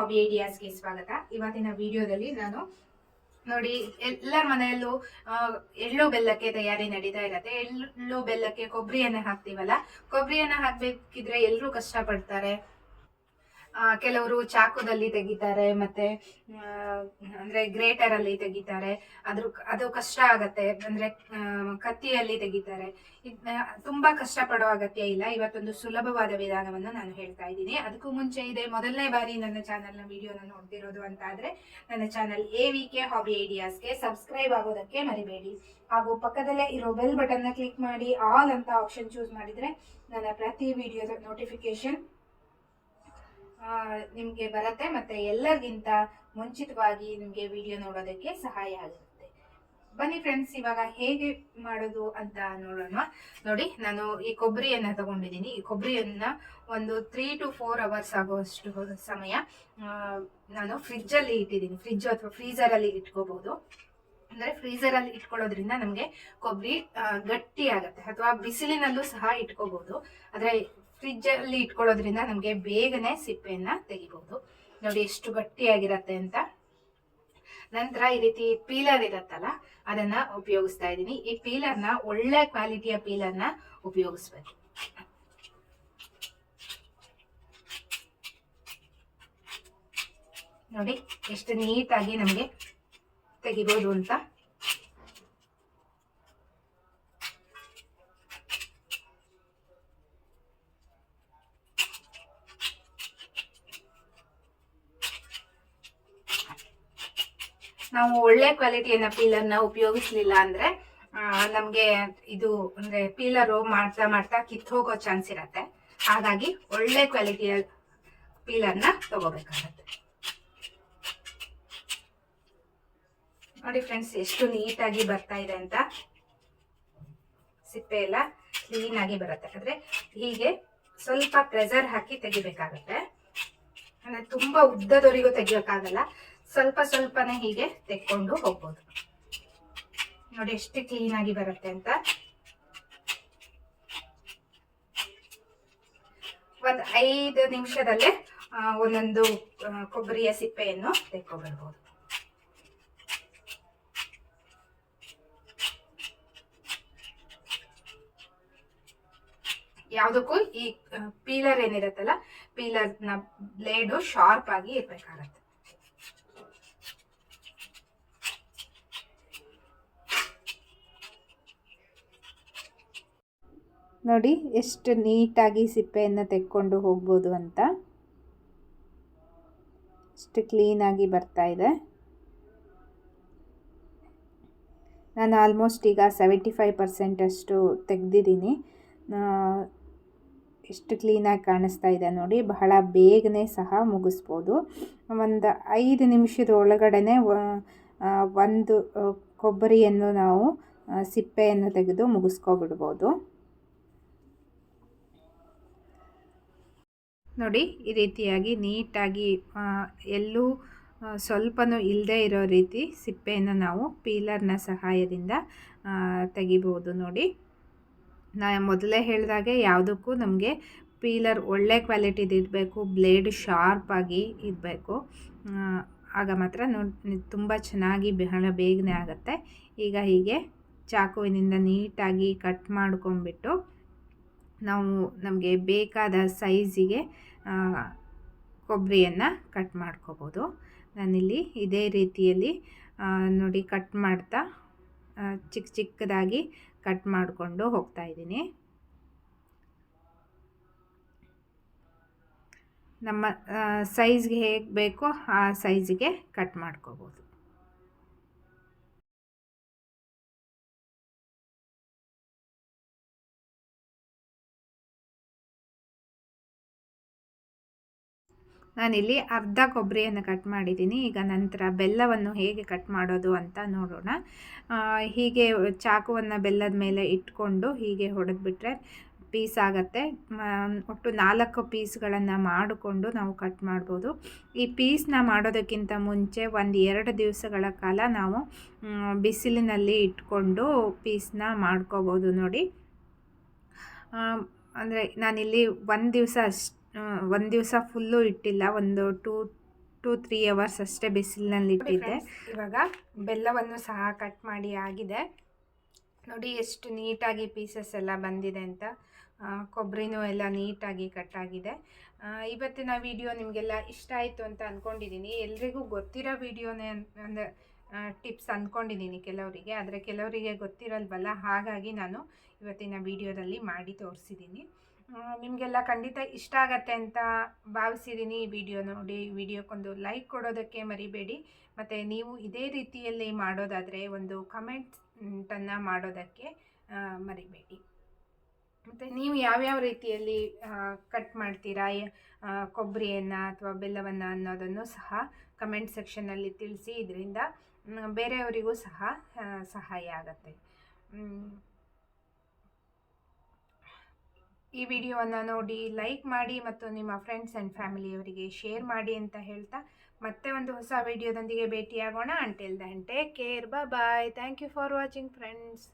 Hobby ಐಡಿಯಾಸ್ಗೆ ಸ್ವಾಗತ. ಇವತ್ತಿನ ವಿಡಿಯೋದಲ್ಲಿ ನಾನು ನೋಡಿ ಎಲ್ಲರ ಮನೆಯಲ್ಲೂ ಎಳ್ಳು ಬೆಲ್ಲಕ್ಕೆ ತಯಾರಿ ನಡೀತಾ ಇರತ್ತೆ. ಎಳ್ಳು ಬೆಲ್ಲಕ್ಕೆ ಕೊಬ್ಬರಿಯನ್ನ ಹಾಕ್ತೀವಲ್ಲ ಕೊಬ್ಬರಿಯನ್ನ ಹಾಕ್ಬೇಕಿದ್ರೆ ಎಲ್ಲರೂ ಕಷ್ಟಪಡ್ತಾರೆ. ಆ, ಕೆಲವರು ಚಾಕುದಲ್ಲಿ ತೆಗಿತಾರೆ, ಮತ್ತೆ ಅಂದ್ರೆ ಗ್ರೇಟರ್ ಅಲ್ಲಿ ತೆಗಿತಾರೆ ಅದ್ರ ಅದು ಕಷ್ಟ ಆಗತ್ತೆ. ಅಂದ್ರೆ ಕತ್ತಿಯಲ್ಲಿ ತೆಗಿತಾರೆ. ತುಂಬಾ ಕಷ್ಟ ಪಡೋ ಅಗತ್ಯ ಇಲ್ಲ. ಇವತ್ತೊಂದು ಸುಲಭವಾದ ವಿಧಾನವನ್ನು ನಾನು ಹೇಳ್ತಾ ಇದ್ದೀನಿ. ಅದಕ್ಕೂ ಮುಂಚೆ ಇದೆ. ಮೊದಲನೇ ಬಾರಿ ನನ್ನ ಚಾನಲ್ನ ವಿಡಿಯೋನ ನೋಡ್ತಿರೋದು ಅಂತ ಆದ್ರೆ ನನ್ನ channel A V K hobby ಐಡಿಯಾಸ್ಗೆ subscribe ಆಗೋದಕ್ಕೆ ಮರಿಬೇಡಿ. ಹಾಗೂ ಪಕ್ಕದಲ್ಲೇ ಇರೋ ಬೆಲ್ ಬಟನ್ನ ಕ್ಲಿಕ್ ಮಾಡಿ, ಆಲ್ ಅಂತ ಆಪ್ಷನ್ ಚೂಸ್ ಮಾಡಿದ್ರೆ ನನ್ನ ಪ್ರತಿ ವಿಡಿಯೋದ ನೋಟಿಫಿಕೇಶನ್ ನಿಮಗೆ ಬರುತ್ತೆ ಮತ್ತೆ ಎಲ್ಲರಿಗಿಂತ ಮುಂಚಿತವಾಗಿ ನಿಮಗೆ ವಿಡಿಯೋ ನೋಡೋದಕ್ಕೆ ಸಹಾಯ ಆಗುತ್ತೆ. ಬನ್ನಿ ಫ್ರೆಂಡ್ಸ್ ಇವಾಗ ಹೇಗೆ ಮಾಡೋದು ಅಂತ ನೋಡೋಣ. ನೋಡಿ, ನಾನು ಈ ಕೊಬ್ಬರಿಯನ್ನು ತಗೊಂಡಿದ್ದೀನಿ. ಈ ಕೊಬ್ಬರಿಯನ್ನ ಒಂದು ತ್ರೀ ಟು ಫೋರ್ ಅವರ್ಸ್ ಆಗುವಷ್ಟು ಸಮಯ ನಾನು ಫ್ರಿಡ್ಜ್ ಅಲ್ಲಿ ಇಟ್ಟಿದ್ದೀನಿ. ಫ್ರಿಡ್ಜ್ ಅಥವಾ ಫ್ರೀಸರ್ ಅಲ್ಲಿ ಇಟ್ಕೋಬಹುದು ಅಂದ್ರೆ ಫ್ರೀಸರ್ ಅಲ್ಲಿ ಇಟ್ಕೊಳ್ಳೋದ್ರಿಂದ ನಮಗೆ ಕೊಬ್ಬರಿ ಗಟ್ಟಿ ಆಗುತ್ತೆ ಅಥವಾ ಬಿಸಿಲಿನಲ್ಲೂ ಸಹ ಇಟ್ಕೋಬಹುದು ಆದ್ರೆ ಫ್ರಿಡ್ಜ್ ಅಲ್ಲಿ ಇಟ್ಕೊಳ್ಳೋದ್ರಿಂದ ನಮಗೆ ಬೇಗನೆ ಸಿಪ್ಪೆಯನ್ನ ತೆಗಿಬಹುದು ನೋಡಿ ಎಷ್ಟು ಗಟ್ಟಿಯಾಗಿರತ್ತೆ ಅಂತ. ನಂತರ ಈ ರೀತಿ ಪೀಲರ್ ಇರತ್ತಲ್ಲ, ಅದನ್ನ ಉಪಯೋಗಿಸ್ತಾ ಇದ್ದೀನಿ. ಈ ಪೀಲರ್ನ ಒಳ್ಳೆ ಕ್ವಾಲಿಟಿಯ ಪೀಲರ್ನ ಉಪಯೋಗಿಸ್ಬೇಕು. ನೋಡಿ, ಎಷ್ಟು ನೀಟಾಗಿ ನಮಗೆ ತೆಗಿಬೋದು ಅಂತ. ನಾವು ಒಳ್ಳೆ ಕ್ವಾಲಿಟಿಯನ್ನ ಪೀಲರ್ನ ಉಪಯೋಗಿಸ್ಲಿಲ್ಲ ಅಂದ್ರೆ ನಮ್ಗೆ ಇದು ಅಂದ್ರೆ ಪೀಲರು ಮಾಡ್ತಾ ಮಾಡ್ತಾ ಕಿತ್ ಹೋಗೋ ಚಾನ್ಸ್ ಇರತ್ತೆ. ಹಾಗಾಗಿ ಒಳ್ಳೆ ಕ್ವಾಲಿಟಿಯ ಪೀಲರ್ನ ತಗೋಬೇಕಾಗತ್ತೆ. ನೋಡಿ ಫ್ರೆಂಡ್ಸ್, ಎಷ್ಟು ನೀಟಾಗಿ ಬರ್ತಾ ಇದೆ ಅಂತ. ಸಿಪ್ಪೆ ಎಲ್ಲ ಕ್ಲೀನ್ ಆಗಿ ಬರುತ್ತೆ. ಅಂದ್ರೆ ಹೀಗೆ ಸ್ವಲ್ಪ ಪ್ರೆಸರ್ ಹಾಕಿ ತೆಗಿಬೇಕಾಗತ್ತೆ. ಅಂದ್ರೆ ತುಂಬಾ ಉದ್ದದವರಿಗೂ ತೆಗಿಯೋಕ್ಕಾಗಲ್ಲ. ಸ್ವಲ್ಪ ಸ್ವಲ್ಪನೇ ಹೀಗೆ ತೆಕ್ಕೊಂಡು ಹೋಗ್ಬೋದು. ನೋಡಿ ಎಷ್ಟು ಕ್ಲೀನ್ ಆಗಿ ಬರುತ್ತೆ ಅಂತ. ಒಂದ್ ಐದು ನಿಮಿಷದಲ್ಲೇ ಒಂದೊಂದು ಕೊಬ್ಬರಿಯ ಸಿಪ್ಪೆಯನ್ನು ತೆಕ್ಕೋಬರ್ಬಹುದು ಯಾವುದಕ್ಕೂ ಈ ಪೀಲರ್ ಏನಿರತ್ತಲ್ಲ ಪೀಲರ್ನ ಬ್ಲೇಡು ಶಾರ್ಪ್ ಆಗಿ ಇರ್ಬೇಕಾಗತ್ತೆ. ನೋಡಿ, ಎಷ್ಟು ನೀಟಾಗಿ ಸಿಪ್ಪೆಯನ್ನು ತೆಕ್ಕೊಂಡು ಹೋಗ್ಬೋದು ಅಂತ. ಎಷ್ಟು ಕ್ಲೀನಾಗಿ ಇದೆ. ನಾನು ಆಲ್ಮೋಸ್ಟ್ ಈಗ ಸೆವೆಂಟಿ ಫೈವ್ ಪರ್ಸೆಂಟ್ ಅಷ್ಟು ತೆಗೆದಿದ್ದೀನಿ. ಎಷ್ಟು ಕ್ಲೀನಾಗಿ ಕಾಣಿಸ್ತಾ ಇದೆ ನೋಡಿ, ಬಹಳ ಬೇಗನೆ ಸಹ ಮುಗಿಸ್ಬೋದು. ಒಂದು ಐದು ನಿಮಿಷದ ಒಳಗಡೆ ಒಂದು ಕೊಬ್ಬರಿಯನ್ನು ನಾವು ಸಿಪ್ಪೆಯನ್ನು ತೆಗೆದು ಮುಗಿಸ್ಕೊಬಿಡ್ಬೋದು. ನೋಡಿ, ಈ ರೀತಿಯಾಗಿ ನೀಟಾಗಿ ಎಲ್ಲೂ ಸ್ವಲ್ಪನೂ ಇಲ್ಲದೆ ಇರೋ ರೀತಿ ಸಿಪ್ಪೆಯನ್ನು ನಾವು ಪೀಲರ್ನ ಸಹಾಯದಿಂದ ತೆಗಿಬೋದು ನೋಡಿ. ನಾ ಮೊದಲೇ ಹೇಳಿದಾಗೆ ಯಾವುದಕ್ಕೂ ನಮಗೆ ಪೀಲರ್ ಒಳ್ಳೆ ಕ್ವಾಲಿಟಿದು ಇರಬೇಕು, ಬ್ಲೇಡ್ ಶಾರ್ಪಾಗಿ ಇರಬೇಕು. ಆಗ ಮಾತ್ರ ನೋಡಿ ತುಂಬ ಚೆನ್ನಾಗಿ ಬಹಳ ಬೇಗನೆ ಆಗುತ್ತೆ. ಈಗ ಹೀಗೆ ಚಾಕುವಿನಿಂದ ನೀಟಾಗಿ ಕಟ್ ಮಾಡ್ಕೊಂಬಿಟ್ಟು ನಾವು ನಮಗೆ ಬೇಕಾದ ಸೈಜಿಗೆ ಕೊಬ್ಬರಿಯನ್ನು ಕಟ್ ಮಾಡ್ಕೋಬೋದು. ನಾನಿಲ್ಲಿ ಇದೇ ರೀತಿಯಲ್ಲಿ ನೋಡಿ ಕಟ್ ಮಾಡ್ತಾ ಚಿಕ್ಕ ಚಿಕ್ಕದಾಗಿ ಕಟ್ ಮಾಡಿಕೊಂಡು ಹೋಗ್ತಾ ಇದ್ದೀನಿ. ನಮ್ಮ ಸೈಜ್ಗೆ ಹೇಗೆ ಬೇಕೋ ಆ ಸೈಜಿಗೆ ಕಟ್ ಮಾಡ್ಕೋಬೋದು. ನಾನಿಲ್ಲಿ ಅರ್ಧ ಕೊಬ್ಬರಿಯನ್ನು ಕಟ್ ಮಾಡಿದ್ದೀನಿ. ಈಗ ನಂತರ ಬೆಲ್ಲವನ್ನು ಹೇಗೆ ಕಟ್ ಮಾಡೋದು ಅಂತ ನೋಡೋಣ. ಹೀಗೆ ಚಾಕುವನ್ನು ಬೆಲ್ಲದ ಮೇಲೆ ಇಟ್ಕೊಂಡು ಹೀಗೆ ಹೊಡೆದ್ಬಿಟ್ರೆ ಪೀಸ್ ಆಗುತ್ತೆ ಒಟ್ಟು ನಾಲ್ಕು ಪೀಸ್ಗಳನ್ನು ಮಾಡಿಕೊಂಡು ನಾವು ಕಟ್ ಮಾಡ್ಬೋದು. ಈ ಪೀಸ್ನ ಮಾಡೋದಕ್ಕಿಂತ ಮುಂಚೆ ಒಂದು ಎರಡು ದಿವಸಗಳ ಕಾಲ ನಾವು ಬಿಸಿಲಿನಲ್ಲಿ ಇಟ್ಕೊಂಡು ಪೀಸ್ನ ಮಾಡ್ಕೋಬೋದು ನೋಡಿ. ಅಂದರೆ ನಾನಿಲ್ಲಿ ಒಂದು ದಿವಸ ಅಷ್ಟು ಒಂದು ದಿವಸ ಫುಲ್ಲು ಇಟ್ಟಿಲ್ಲ ಒಂದು ಟೂ ಟೂ ತ್ರೀ ಅವರ್ಸ್ ಅಷ್ಟೇ ಬಿಸಿಲಿನಲ್ಲಿ ಇಟ್ಟಿದ್ದೆ. ಇವಾಗ ಬೆಲ್ಲವನ್ನು ಸಹ ಕಟ್ ಮಾಡಿ ಆಗಿದೆ. ನೋಡಿ ಎಷ್ಟು ನೀಟಾಗಿ ಪೀಸಸ್ ಎಲ್ಲ ಬಂದಿದೆ ಅಂತ. ಕೊಬ್ಬರಿನೂ ಎಲ್ಲ ನೀಟಾಗಿ ಕಟ್ ಆಗಿದೆ. ಇವತ್ತಿನ ವಿಡಿಯೋ ನಿಮಗೆಲ್ಲ ಇಷ್ಟ ಆಯಿತು ಅಂತ ಅಂದ್ಕೊಂಡಿದ್ದೀನಿ ಎಲ್ರಿಗೂ ಗೊತ್ತಿರೋ ವಿಡಿಯೋನೇ ಅಂದರೆ ಟಿಪ್ಸ್ ಅಂದ್ಕೊಂಡಿದ್ದೀನಿ ಕೆಲವರಿಗೆ. ಆದರೆ ಕೆಲವರಿಗೆ ಗೊತ್ತಿರಲ್ವಲ್ಲ ಹಾಗಾಗಿ ನಾನು ಇವತ್ತಿನ ವಿಡಿಯೋದಲ್ಲಿ ಮಾಡಿ ತೋರಿಸಿದ್ದೀನಿ ನಿಮಗೆಲ್ಲ ಖಂಡಿತ ಇಷ್ಟ ಆಗತ್ತೆ ಅಂತ ಭಾವಿಸಿದ್ದೀನಿ ಈ ವಿಡಿಯೋ ನೋಡಿ. ವಿಡಿಯೋಕ್ಕೊಂದು ಲೈಕ್ ಕೊಡೋದಕ್ಕೆ ಮರಿಬೇಡಿ. ಮತ್ತು ನೀವು ಇದೇ ರೀತಿಯಲ್ಲಿ ಮಾಡೋದಾದರೆ ಒಂದು ಕಮೆಂಟನ್ನು ಮಾಡೋದಕ್ಕೆ ಮರಿಬೇಡಿ. ಮತ್ತು ನೀವು ಯಾವ್ಯಾವ ರೀತಿಯಲ್ಲಿ ಕಟ್ ಮಾಡ್ತೀರಾ? ಕೊಬ್ಬರಿಯನ್ನು ಅಥವಾ ಬೆಲ್ಲವನ್ನು ಅನ್ನೋದನ್ನು ಸಹ ಕಮೆಂಟ್ ಸೆಕ್ಷನಲ್ಲಿ ತಿಳಿಸಿ. ಇದರಿಂದ ಬೇರೆಯವರಿಗೂ ಸಹ ಸಹಾಯ ಆಗುತ್ತೆ. ಈ ವಿಡಿಯೋವನ್ನು ನೋಡಿ ಲೈಕ್ ಮಾಡಿ ಮತ್ತು ನಿಮ್ಮ ಫ್ರೆಂಡ್ಸ್ ಆ್ಯಂಡ್ ಫ್ಯಾಮಿಲಿಯವರಿಗೆ ಶೇರ್ ಮಾಡಿ ಅಂತ ಹೇಳ್ತಾ ಮತ್ತೆ ಒಂದು ಹೊಸ ವಿಡಿಯೋದೊಂದಿಗೆ ಭೇಟಿಯಾಗೋಣ. Until then take care bye thank you for watching friends